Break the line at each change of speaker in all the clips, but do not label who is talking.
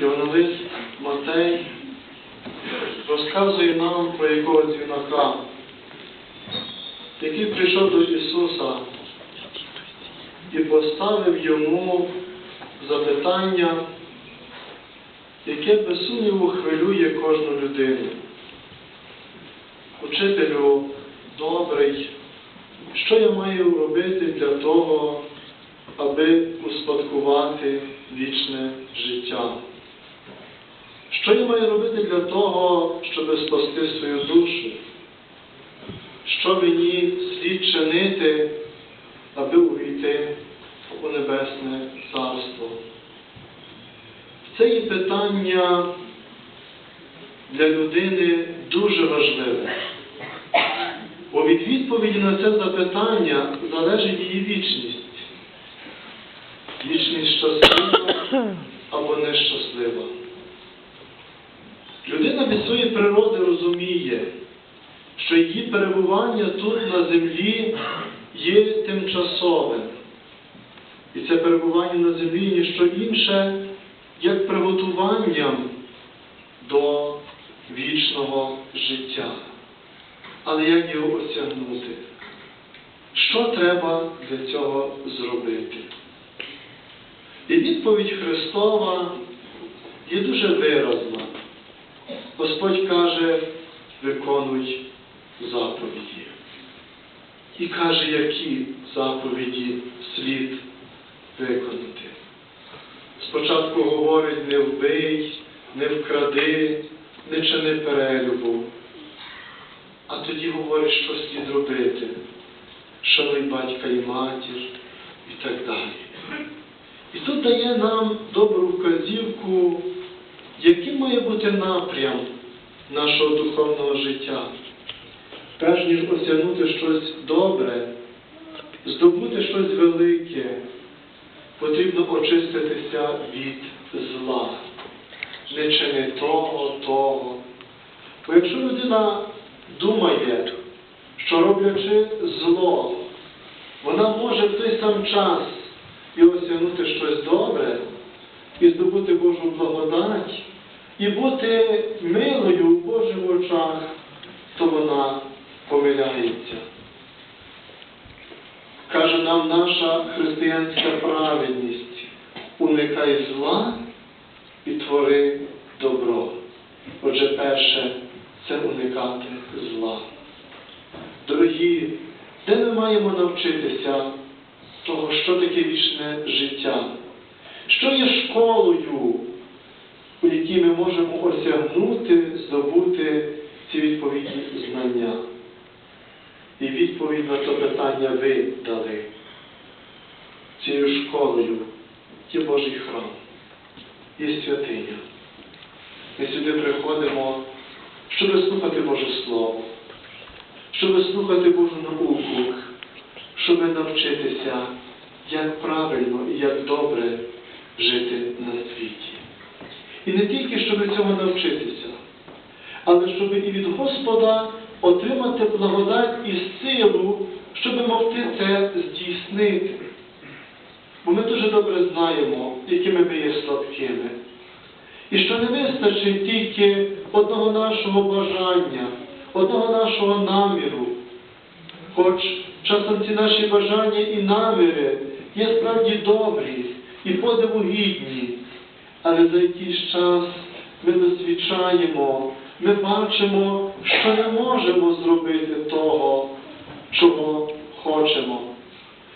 Євангелист Матей розказує нам про якогось юнака, який прийшов до Ісуса і поставив йому запитання, яке без сумніву хвилює кожну людину. Учителю добрий, що я маю робити для того, аби успадкувати вічне життя? Що я маю робити для того, щоб спасти свою душу? Що мені слід чинити, аби увійти у Небесне Царство? Це є питання для людини дуже важливе. Бо від відповіді на це запитання залежить її вічність. Вічність щаслива або нещаслива. Людина від своєї природи розуміє, що її перебування тут на землі є тимчасовим. І це перебування на землі ніщо інше, як приготуванням до вічного життя. Але як його осягнути? Що треба для цього зробити? І відповідь Христова є дуже виразна. Господь каже, виконуй заповіді. І каже, які заповіді слід виконати. Спочатку говорить не вбий, не вкради, не чини перелюбу. А тоді говорить, що слід робити. Шануй батька і матір і так далі. І тут дає нам добру вказівку, яким має бути напрям нашого духовного життя. Перш ніж осягнути щось добре, здобути щось велике, потрібно очиститися від зла. Не чини того, того. Бо якщо людина думає, що роблячи зло, вона може в той сам час і осягнути щось добре, і здобути Божу благодать, і бути милою в Божих очах, то вона помиляється. Каже нам наша християнська праведність, уникай зла і твори добро. Отже, перше це уникати зла. Дорогі, де ми маємо навчитися того, що таке вічне життя? Що є школою, у якій ми можемо осягнути, здобути ці відповідні знання? І відповідь на це питання ви дали. Цією школою є Божий храм, є святиня. Ми сюди приходимо, щоб слухати Боже Слово, щоб слухати Божу науку, щоб навчитися, як правильно і як добре жити на світі. І не тільки, щоб цього навчитися, але щоб і від Господа отримати благодать і силу, щоб могти це здійснити. Бо ми дуже добре знаємо, якими ми є слабкими. І що не вистачить тільки одного нашого бажання, одного нашого наміру. Хоч часом ці наші бажання і наміри є справді добрі і подиву гідні, але за якийсь час ми досвідчаємо, ми бачимо, що не можемо зробити того, чого хочемо,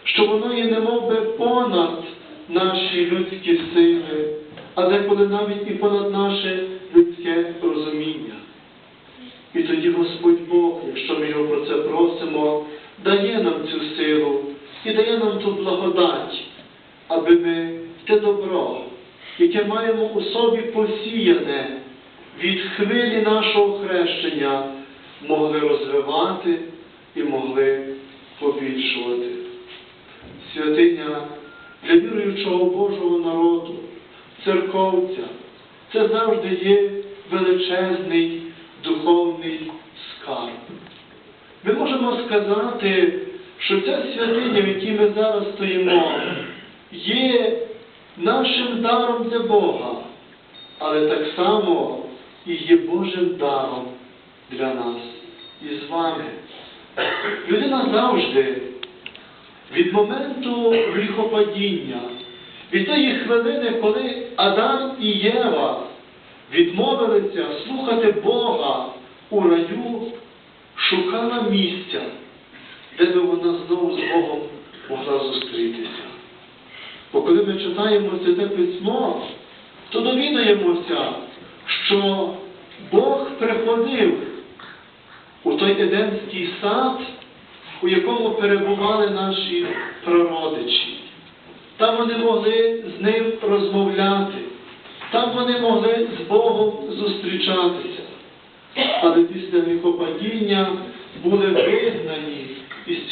що воно є немов би понад наші людські сили, а деколи навіть і понад наше людське розуміння. І тоді Господь Бог, якщо ми його про це просимо, дає нам цю силу і дає нам ту благодать, аби ми те добро, яке маємо у собі посіяне від хвилі нашого хрещення, могли розвивати і могли побільшувати. Святиня для віруючого Божого народу, церковця, це завжди є величезний духовний скарб. Ми можемо сказати, що ця святиня, в якій ми зараз стоїмо, є нашим даром для Бога, але так само і є Божим даром для нас і з вами. Людина завжди від моменту гріхопадіння, від тої хвилини, коли Адам і Єва відмовилися слухати Бога у раю, шукала місця, де би вона знову з Богом могла зустрітися. Бо коли ми читаємо Святе Письмо, то довідаємося, що Бог приходив у той Едемський сад, у якому перебували наші прародичі. Там вони могли з ним розмовляти, там вони могли з Богом зустрічатися. Але після гріхопадіння були вигнані із цього.